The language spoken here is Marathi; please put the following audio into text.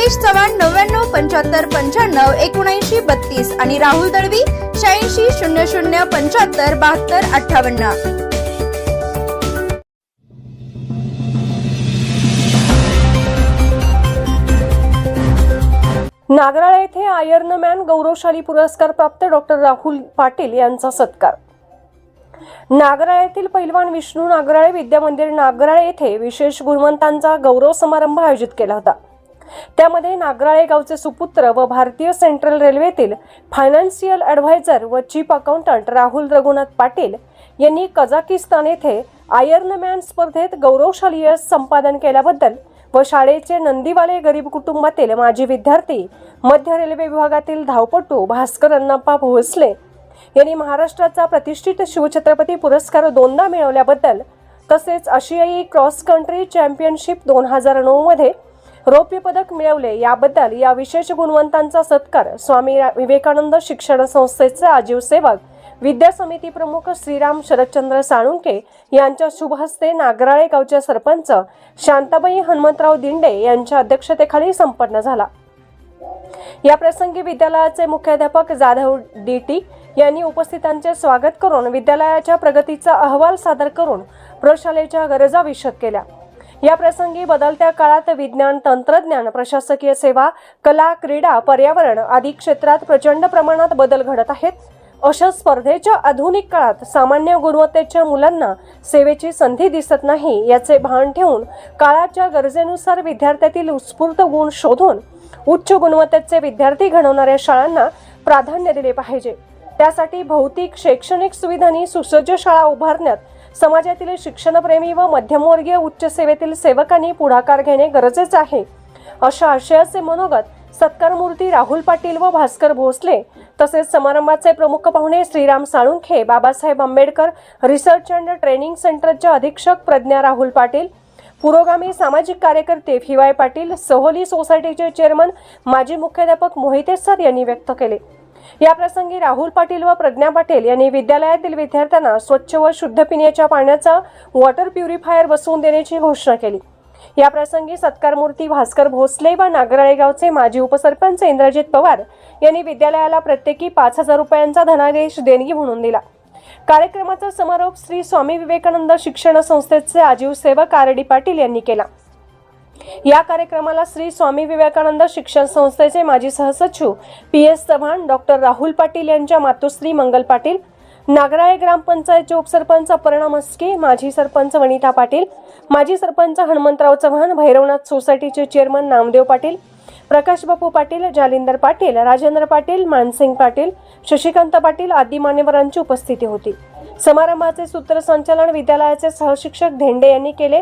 रुपेश चव्हाण नव्याण्णव पंच्याहत्तर पंच्याण्णव एकोणऐंशी बत्तीस आणि राहुल दळवी शहाऐंशी शून्य शून्य पंच्याहत्तर बहात्तर अठ्ठावन्न. नागराळ येथे आयर्नमॅन गौरवशाली पुरस्कार प्राप्त डॉक्टर राहुल पाटील यांचा सत्कार. नागराळ येथील पैलवान विष्णू नागराळे विद्या मंदिर नागराळे येथे विशेष गुणवंतांचा गौरव समारंभ आयोजित केला होता. त्यामध्ये नागराळे गावचे सुपुत्र व भारतीय सेंट्रल रेल्वेतील फायनान्शियल ॲडव्हायझर व चीफ अकाउंटंट राहुल रघुनाथ पाटील यांनी कझाकिस्तान येथे आयर्नमॅन स्पर्धेत गौरवशाली यश संपादन केल्याबद्दल व शाळेचे नंदीवाले गरीब कुटुंबातील माजी विद्यार्थी मध्य रेल्वे विभागातील धावपटू भास्कर अण्णाप्पा भोसले यांनी महाराष्ट्राचा प्रतिष्ठित शिवछत्रपती पुरस्कार दोनदा मिळवल्याबद्दल तसेच आशियाई क्रॉस कंट्री चॅम्पियनशिप दोन हजार नऊमध्ये रौप्य पदक मिळवले. याबद्दल या विशेष गुणवंतांचा सत्कार स्वामी विवेकानंद शिक्षण संस्थेचे आजीव सेवक विद्या समिती प्रमुख श्रीराम शरदचंद्र साळुंके यांच्या शुभ हस्ते नागराळे गावच्या सरपंच शांताबाई हनुमंतराव दिंडे यांच्या अध्यक्षतेखाली संपन्न झाला. या प्रसंगी विद्यालयाचे मुख्याध्यापक जाधव डी टी यांनी उपस्थितांचे स्वागत करून विद्यालयाच्या प्रगतीचा अहवाल सादर करून प्रशालेच्या गरजा विशद केल्या. या प्रसंगी बदलत्या काळात विज्ञान तंत्रज्ञान प्रशासकीय सेवा कला क्रीडा पर्यावरण आदी क्षेत्रात प्रचंड प्रमाणात बदल घडत आहेत. अशा स्पर्धेच्या आधुनिक काळात सामान्य गुणवत्तेच्या मुलांना सेवेची संधी दिसत नाही याचे भान ठेवून काळाच्या गरजेनुसार विद्यार्थ्यातील उत्स्फूर्त गुण शोधून उच्च गुणवत्तेचे विद्यार्थी घडवणाऱ्या शाळांना प्राधान्य दिले पाहिजे. त्यासाठी भौतिक शैक्षणिक सुविधांनी सुसज्ज शाळा उभारण्यात समाजातील शिक्षणप्रेमी व मध्यमवर्गीय उच्च सेवेतील सेवकांनी पुढाकार घेणे गरजेचे आहे. अशा आशयाचे मनोगत सत्कारमूर्ती राहुल पाटील व भास्कर भोसले तसेच समारंभाचे प्रमुख पाहुणे Shriram Salunkhe Babasaheb Ambedkar research and training सेंटरच्या अधीक्षक प्रज्ञा राहुल पाटील पुरोगामी सामाजिक कार्यकर्ते फी वाय पाटील सहोली सोसायटीचे चेअरमन माजी मुख्याध्यापक मोहिते सर यांनी व्यक्त केले. याप्रसंगी राहुल पाटील व प्रज्ञा पाटील यांनी विद्यालयातील विद्यार्थ्यांना स्वच्छ व शुद्ध पिण्याच्या पाण्याचा वॉटर प्युरिफायर बसवून देण्याची घोषणा केली. याप्रसंगी सत्कारमूर्ती भास्कर भोसले व नागराळेगावचे माजी उपसरपंच इंद्रजित पवार यांनी विद्यालयाला प्रत्येकी पाच हजार रुपयांचा धनादेश देणगी म्हणून दिला. कार्यक्रमाचा समारोप श्री स्वामी विवेकानंद शिक्षण संस्थेचे आजीव सेवक आर डी पाटील यांनी केला. या कार्यक्रमाला श्री स्वामी विवेकानंद शिक्षण संस्थेचे माजी सहसचिव P S Chavan doctor Rahul Patil यांच्या मातोश्री मंगल पाटील नागराळे ग्रामपंचायतचे उपसरपंच अपर्णा मस्के माजी सरपंच वनिता पाटील माजी सरपंच हनुमंतराव चव्हाण भैरवनाथ सोसायटीचे चेअरमन नामदेव पाटील प्रकाश बापू पाटील जालिंदर पाटील राजेंद्र पाटील मानसिंग पाटील शशिकांत पाटील आदी मान्यवरांची उपस्थिती होती. समारंभाचे सूत्रसंचालन विद्यालयाचे सहशिक्षक धेंडे यांनी केले.